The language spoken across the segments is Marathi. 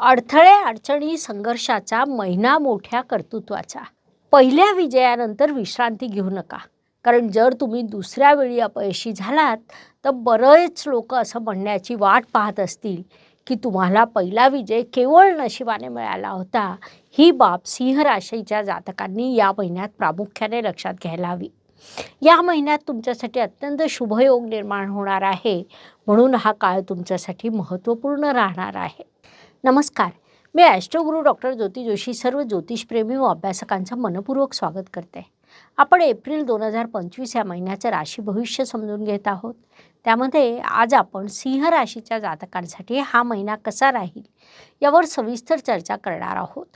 अडथळे अडचणी संघर्षाचा महिना मोठ्या कर्तृत्वाचा. पहिल्या विजयानंतर विश्रांती घेऊ नका. कारण जर तुम्ही दुसऱ्या वेळी अपयशी झालात तर बरेच लोक असं म्हणण्याची वाट पाहत असतील की तुम्हाला पहिला विजय केवळ नशिबाने मिळाला होता. ही बाब सिंह राशीच्या जातकांनी या महिन्यात प्रामुख्याने लक्षात घ्यायला हवी. या महिन्यात तुमच्यासाठी अत्यंत शुभयोग निर्माण होणार आहे. म्हणून हा काळ तुमच्यासाठी महत्त्वपूर्ण राहणार आहे. नमस्कार. मी ॲस्ट्रोगुरू डॉक्टर ज्योती जोशी सर्व ज्योतिषप्रेमी व अभ्यासकांचं मनपूर्वक स्वागत करते. आपण एप्रिल दोन हजार पंचवीस या महिन्याचं राशी भविष्य समजून घेत आहोत. त्यामध्ये आज आपण सिंह राशीच्या जातकांसाठी हा महिना कसा राहील यावर सविस्तर चर्चा करणार आहोत.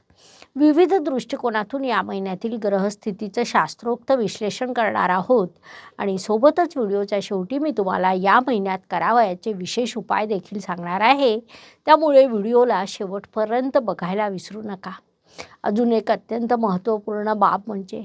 विविध दृष्टिकोनातून या महिन्यातील ग्रहस्थितीचं शास्त्रोक्त विश्लेषण करणार आहोत आणि सोबतच व्हिडिओच्या शेवटी मी तुम्हाला या महिन्यात करावयाचे विशेष उपाय देखील सांगणार आहे. त्यामुळे व्हिडिओला शेवटपर्यंत बघायला विसरू नका. अजून एक अत्यंत महत्त्वपूर्ण बाब म्हणजे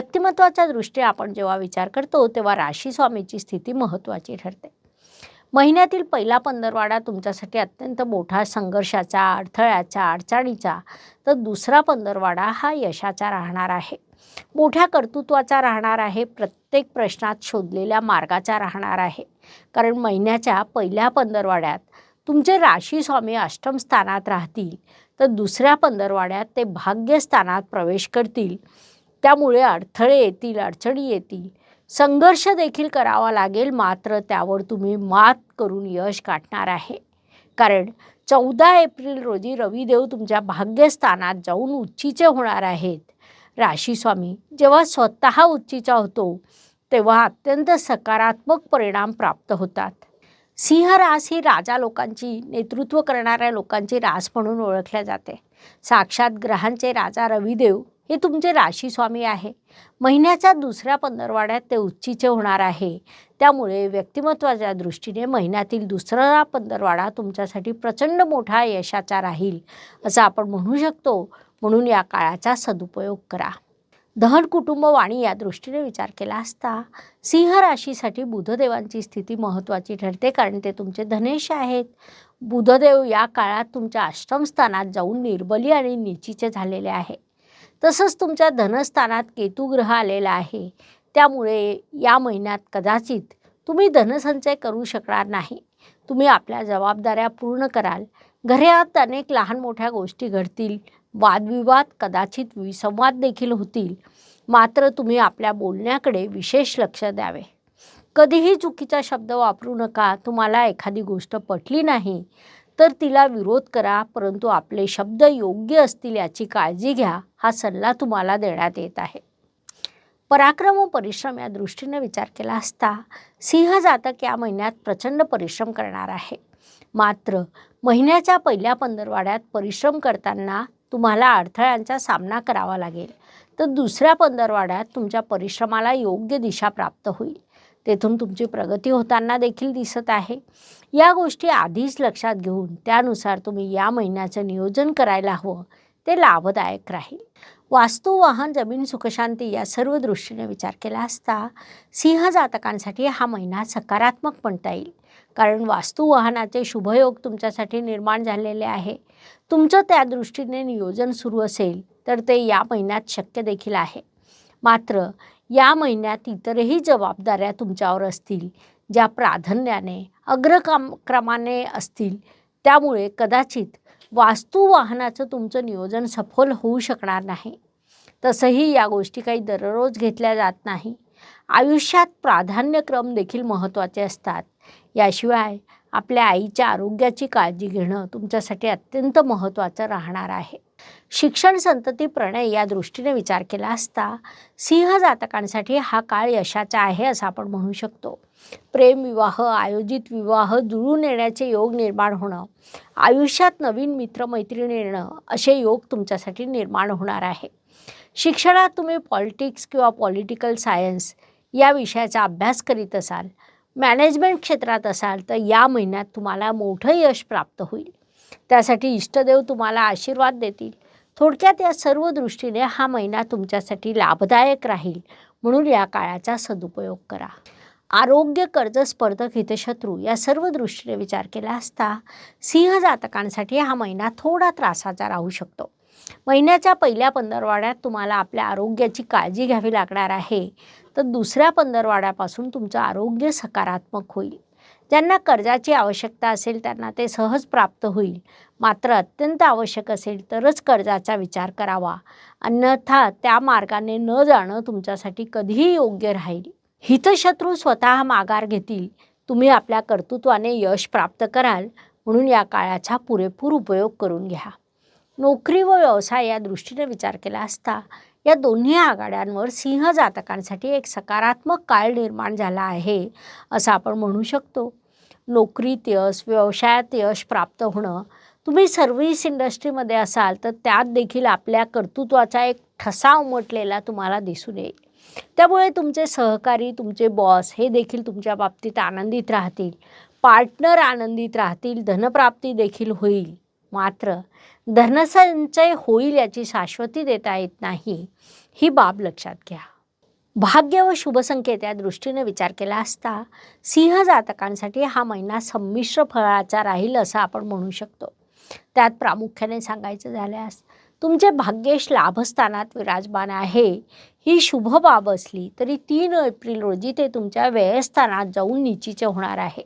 व्यक्तिमत्वाच्या दृष्टीने आपण जेव्हा विचार करतो तेव्हा राशी स्वामीची स्थिती महत्त्वाची ठरते. महिन्यातील पहिला पंधरवाडा तुमच्यासाठी अत्यंत मोठा संघर्षाचा अडथळ्याचा अडचणीचा. तर दुसरा पंधरवाडा हा यशाचा राहणार आहे. मोठ्या कर्तृत्वाचा राहणार आहे प्रत्येक प्रश्नात शोधलेल्या मार्गाचा राहणार आहे. कारण महिन्याच्या पहिल्या पंधरवाड्यात तुमचे राशी स्वामी अष्टम स्थानात राहतील तर दुसऱ्या पंधरवाड्यात ते भाग्यस्थानात प्रवेश करतील. त्यामुळे अडथळे येतील अडचणी येतील. संघर्ष देखील करावा लागेल मात्र त्यावर तुम्ही मात करून यश गाठणार आहे. कारण चौदा एप्रिल रोजी रविदेव तुमच्या भाग्यस्थानात जाऊन उच्चीचे होणार आहेत. राशीस्वामी जेव्हा स्वतः उच्चीचा होतो तेव्हा अत्यंत सकारात्मक परिणाम प्राप्त होतात. सिंह रास ही राजा लोकांची नेतृत्व करणाऱ्या लोकांची रास म्हणून ओळखल्या जाते. साक्षात ग्रहांचे राजा रविदेव हे तुमचे राशीस्वामी आहे. महिन्याच्या दुसऱ्या पंधरवाड्यात ते उच्चीचे होणार आहे. त्यामुळे व्यक्तिमत्वाच्या दृष्टीने महिन्यातील दुसरा पंधरवाडा तुमच्यासाठी प्रचंड मोठा यशाचा राहील असं आपण म्हणू शकतो. म्हणून या काळाचा सदुपयोग करा. दहन कुटुंब वाणी या दृष्टीने विचार केला असता सिंह राशीसाठी बुधदेवांची स्थिती महत्त्वाची ठरते कारण ते तुमचे धनेश आहेत. बुधदेव या काळात तुमच्या आश्रमस्थानात जाऊन निर्बली आणि निचीचे झालेले आहे तसंच तुमच्या धनस्थानात केतुग्रह आलेला आहे. त्यामुळे या महिन्यात कदाचित तुम्ही धनसंचय करू शकणार नाही. तुम्ही आपल्या जबाबदाऱ्या पूर्ण कराल. घरात अनेक लहान मोठ्या गोष्टी घडतील. वादविवाद कदाचित विसंवाद देखील होतील. मात्र तुम्ही आपल्या बोलण्याकडे विशेष लक्ष द्यावे. कधीही चुकीचा शब्द वापरू नका. तुम्हाला एखादी गोष्ट पटली नाही तर तिला विरोध करा परंतु आपले शब्द योग्य असतील याची काळजी घ्या हा सल्ला तुम्हाला देण्यात येत आहे. पराक्रम व परिश्रम या दृष्टीने विचार केला असता सिंह जातक या महिन्यात प्रचंड परिश्रम करणार आहे. मात्र महिन्याच्या पहिल्या पंधरवाड्यात परिश्रम करताना तुम्हाला अडथळ्यांचा सामना करावा लागेल. तर दुसऱ्या पंधरवाड्यात तुमच्या परिश्रमाला योग्य दिशा प्राप्त होईल. तेथून तुमची प्रगती होताना देखील दिसत आहे. या गोष्टी आधीच लक्षात घेऊन त्यानुसार तुम्ही या महिन्याचं नियोजन करायला हवं. ते लाभदायक राहील. वास्तू वाहन जमीन सुखशांती या सर्व दृष्टीने विचार केला असता सिंह जातकांसाठी हा महिना सकारात्मक म्हणता येईल. कारण वास्तू वाहनाचे शुभयोग तुमच्यासाठी निर्माण झालेले आहे. तुमचं त्या दृष्टीने नियोजन सुरू असेल तर ते या महिन्यात शक्य देखील आहे. मात्र या महिन्यात इतरही जबाबदाऱ्या तुमच्यावर असतील ज्या प्राधान्याने अग्रकाम क्रमाने असतील. त्यामुळे कदाचित वास्तू वाहनाचं तुमचं नियोजन सफल होऊ शकणार नाही. तसंही या गोष्टी काही दररोज घेतल्या जात नाही. आयुष्यात प्राधान्यक्रम देखील महत्त्वाचे असतात. याशिवाय आपल्या आईच्या आरोग्याची काळजी घेणं तुमच्यासाठी अत्यंत महत्त्वाचं राहणार आहे. शिक्षण संतती प्रणय या दृष्टीने विचार केला असता सिंह जातकांसाठी हा काळ यशाचा आहे असं आपण म्हणू शकतो. प्रेम विवाह आयोजित विवाह जुळून येण्याचे योग निर्माण होणं आयुष्यात नवीन मित्रमैत्रिणी येणं असे योग तुमच्यासाठी निर्माण होणार आहे. शिक्षणात तुम्ही पॉलिटिक्स किंवा पॉलिटिकल सायन्स या विषयाचा अभ्यास करीत असाल मॅनेजमेंट क्षेत्रात असाल तर या महिन्यात तुम्हाला मोठं यश प्राप्त होईल. त्यासाठी इष्टदेव तुम्हाला आशीर्वाद देतील. थोडक्यात या सर्व दृष्टीने हा महिना तुमच्यासाठी लाभदायक राहील म्हणून या काळाचा सदुपयोग करा. आरोग्य कर्ज स्पर्धक हितशत्रू या सर्व दृष्टीने विचार केला असता सिंह जातकांसाठी हा महिना थोडा त्रासाचा राहू शकतो. महिन्याच्या पहिल्या पंधरवाड्यात तुम्हाला आपल्या आरोग्याची काळजी घ्यावी लागणार आहे. तर दुसऱ्या पंधरवाड्यापासून तुमचं आरोग्य सकारात्मक होईल. ज्यांना कर्जाची आवश्यकता असेल त्यांना ते सहज प्राप्त होईल. मात्र अत्यंत आवश्यक असेल तरच कर्जाचा विचार करावा. अन्यथा त्या मार्गाने न जाणं तुमच्यासाठी कधीही योग्य राहील. हितशत्रू स्वतः माघार घेतील. तुम्ही आपल्या कर्तृत्वाने यश प्राप्त कराल. म्हणून या काळाचा पुरेपूर उपयोग करून घ्या. नोकरी व व्यवसाय या दृष्टीने विचार केला असता या दोन्ही आघाड्यांवर सिंह जातकांसाठी एक सकारात्मक काळ निर्माण झाला आहे असं आपण म्हणू शकतो. नोकरीत यश व्यवसायात यश प्राप्त होणं. तुम्ही सर्व्हिस इंडस्ट्रीमध्ये असाल तर त्यात देखील आपल्या कर्तृत्वाचा एक ठसा उमटलेला तुम्हाला दिसून येईल. त्यामुळे तुमचे सहकारी तुमचे बॉस हे देखील तुमच्या बाबतीत आनंदित राहतील. पार्टनर आनंदित राहतील. धनप्राप्ती देखील होईल. मात्र धनसंचय होईल याची शाश्वती देता येत नाही ही बाब लक्षात घ्या. भाग्य व शुभसंकेत या दृष्टीने विचार केला असता सिंह जातकांसाठी हा महिना संमिश्र फळाचा राहील असं आपण म्हणू शकतो. त्यात प्रामुख्याने सांगायचं झाल्यास तुमचे भाग्येश लाभस्थानात विराजमान आहे. ही शुभ बाब असली तरी तीन एप्रिल रोजी ते तुमच्या व्ययस्थानात जाऊन निचीचे होणार आहे.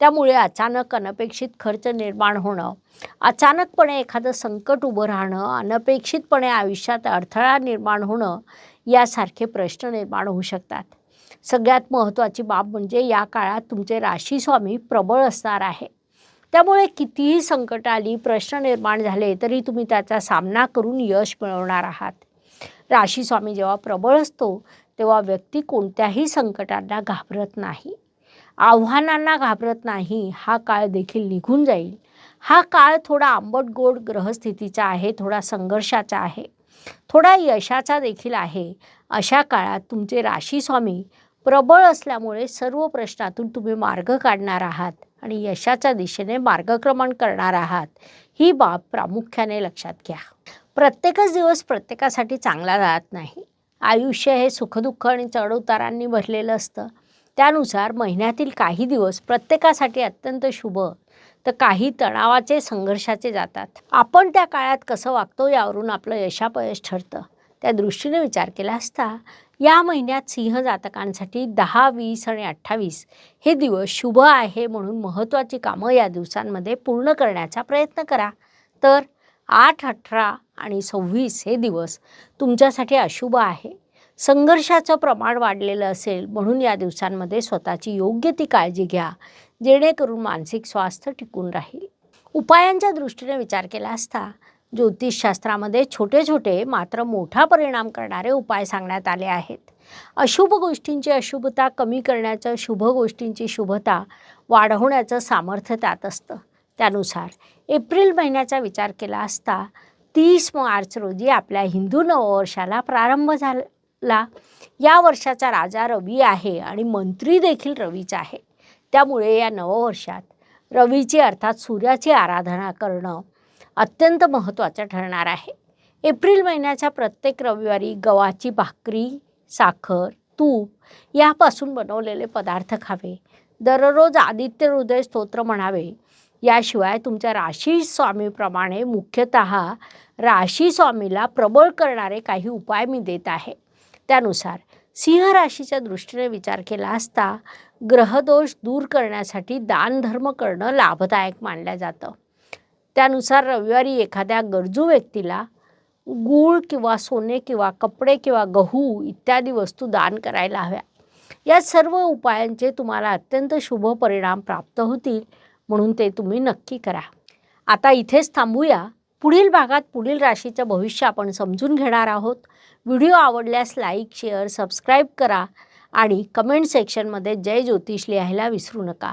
त्यामुळे अचानक अनपेक्षित खर्च निर्माण होणं अचानकपणे एखादं संकट उभं राहणं अनपेक्षितपणे आयुष्यात अडथळा निर्माण होणं यासारखे प्रश्न निर्माण होऊ शकतात. सगळ्यात महत्त्वाची बाब म्हणजे या काळात तुमचे राशीस्वामी प्रबळ असणार आहे. त्यामुळे कितीही संकट आली प्रश्न निर्माण झाले तरी तुम्ही त्याचा सामना करून यश मिळवणार आहात. राशीस्वामी जेव्हा प्रबळ असतो तेव्हा व्यक्ती कोणत्याही संकटांना घाबरत नाही. आव्हानांना घाबरत नाही हा काळ देखील निघून जाईल. हा काळ थोडा आंबट गोड ग्रहस्थितीचा आहे थोडा संघर्षाचा आहे थोडा यशाचा देखील आहे. अशा काळात तुमचे राशीस्वामी प्रबळ असल्यामुळे सर्व प्रश्नातून तुम्ही मार्ग काढणार आहात आणि यशाच्या दिशेने मार्गक्रमण करणार आहात. ही बाब प्रामुख्याने लक्षात घ्या. प्रत्येकच दिवस प्रत्येकासाठी चांगला जात नाही. आयुष्य हे सुखदुःख आणि चढउतारांनी भरलेलं असतं. त्यानुसार महिन्यातील काही दिवस प्रत्येकासाठी अत्यंत शुभ तर काही तणावाचे संघर्षाचे जातात. आपण त्या काळात कसं वागतो यावरून आपलं यशापयश ठरतं. त्या दृष्टीने विचार केला असता या महिन्यात सिंह जातकांसाठी दहा वीस आणि अठ्ठावीस हे दिवस शुभ आहे म्हणून महत्त्वाची कामं या दिवसांमध्ये पूर्ण करण्याचा प्रयत्न करा. तर आठ अठरा आणि सव्वीस हे दिवस तुमच्यासाठी अशुभ आहे. संघर्षाचं प्रमाण वाढलेलं असेल म्हणून या दिवसांमध्ये स्वतःची योग्य ती काळजी घ्या जेणेकरून मानसिक स्वास्थ्य टिकून राहील. उपायांच्या दृष्टीने विचार केला असता ज्योतिषशास्त्रामध्ये छोटे छोटे मात्र मोठा परिणाम करणारे उपाय सांगण्यात आले आहेत. अशुभ गोष्टींची अशुभता कमी करण्याचं शुभ गोष्टींची शुभता वाढवण्याचं सामर्थ्य त्यात असतं. त्यानुसार एप्रिल महिन्याचा विचार केला असता तीस मार्च रोजी आपल्या हिंदू नववर्षाला प्रारंभ झाला. या वर्षाचा राजा रवी आहे आणि मंत्री देखील रवीचा आहे. त्यामुळे या नववर्षात रवीची अर्थात सूर्याची आराधना करणं अत्यंत महत्त्वाचं ठरणार आहे. एप्रिल महिन्याच्या प्रत्येक रविवारी गव्हाची भाकरी साखर तूप यापासून बनवलेले पदार्थ खावे. दररोज आदित्य हृदय स्तोत्र म्हणावे. याशिवाय तुमच्या राशी स्वामीप्रमाणे मुख्यतः राशी स्वामीला प्रबळ करणारे काही उपाय मी देत आहे. त्यानुसार सिंह राशीच्या दृष्टीने विचार केला असता ग्रहदोष दूर करण्यासाठी दानधर्म करणं लाभदायक मानलं जातं. त्यानुसार रविवारी एखाद्या गरजू व्यक्तीला गूळ किंवा सोने किंवा कपडे किंवा गहू इत्यादी वस्तू दान करायला हव्या. या सर्व उपायांचे तुम्हाला अत्यंत शुभ परिणाम प्राप्त होतील म्हणून ते तुम्ही नक्की करा. आता इथेच थांबूया. पुढील भागात पुढील राशीचं भविष्य आपण समजून घेणार आहोत. व्हिडिओ आवडल्यास लाईक शेअर सबस्क्राईब करा आणि कमेंट सेक्शनमध्ये जय ज्योतिष लिहायला विसरू नका.